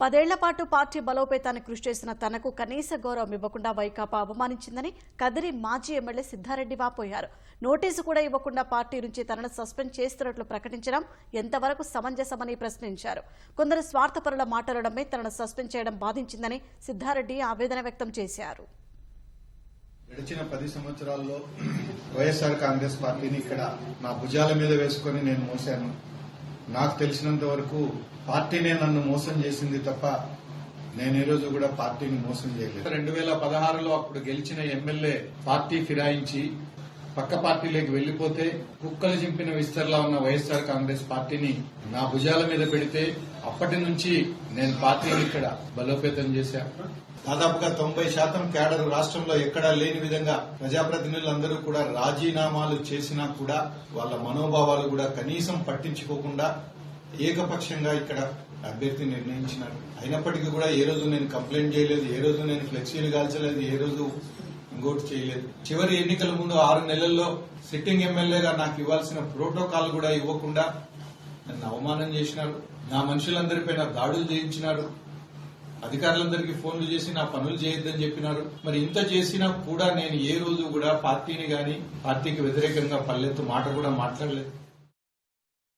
పదేళ్ళ పాటు పార్టీ బలోపేతానికి కృషి చేసిన తనకు కనీస గౌరవం ఇవ్వకుండా వైకాపా అవమానించిందని కదిరి మాజీ ఎమ్మెల్యే సిద్ధారెడ్డి వాపోయారు. నోటీసు కూడా ఇవ్వకుండా పార్టీ నుంచి తనను సస్పెండ్ చేస్తున్నట్లు ప్రకటించడం ఎంతవరకు సమంజసమని ప్రశ్నించారు. కొందరు స్వార్థపరుల మాట్లాడడమే తనను సస్పెండ్ చేయడం బాధించిందని సిద్ధారెడ్డి ఆవేదన వ్యక్తం చేశారు. గడిచిన పది సంవత్సరాల్లో వైఎస్ఆర్ కాంగ్రెస్ పార్టీని ఇక్కడ నా భుజాల మీద వేసుకొని నేను మోసాను. నాకు తెలిసినంత వరకు పార్టీనే నన్ను మోసం చేసింది తప్ప నేను ఈ రోజు కూడా పార్టీని మోసం చేయలేదు. రెండు వేల పదహారులో అప్పుడు గెలిచిన ఎమ్మెల్యే పార్టీ ఫిరాయించి పక్క పార్టీలోకి వెళ్ళిపోతే కుక్కలు చింపిన విస్తరలా ఉన్న వైఎస్ఆర్ కాంగ్రెస్ పార్టీని నా భుజాల మీద పెడితే అప్పటి నుంచి నేను పార్టీని ఇక్కడ బలోపేతం చేశాను దాదాపుగా తొంభై శాతం కేడర్ రాష్ట్రంలో ఎక్కడా లేని విధంగా ప్రజాప్రతినిధులందరూ కూడా రాజీనామాలు చేసినా కూడా వాళ్ళ మనోభావాలు కూడా కనీసం పట్టించుకోకుండా ఏకపక్షంగా ఇక్కడ అభ్యర్థి నిర్ణయించినారు. అయినప్పటికీ కూడా ఏ రోజు నేను కంప్లైంట్ చేయలేదు ఏ రోజు నేను ఫ్లెక్సీలు కాల్చలేదు ఏ రోజు ఇంకోటి చేయలేదు. చివరి ఎన్నికల ముందు ఆరు నెలల్లో సిట్టింగ్ ఎమ్మెల్యేగా నాకు ఇవ్వాల్సిన ప్రోటోకాల్ కూడా ఇవ్వకుండా నన్ను అవమానం చేసినారు నా మనుషులందరిపైన దాడులు చేయించినారు అధికారులందరికీ ఫోన్లు చేసి నా పనులు చేయొద్దని చెప్పినారు మరి ఇంత చేసినా కూడా నేను ఏ రోజు కూడా పార్టీని గాని పార్టీకి వ్యతిరేకంగా పల్లెత్తు మాట కూడా మాట్లాడలేదు.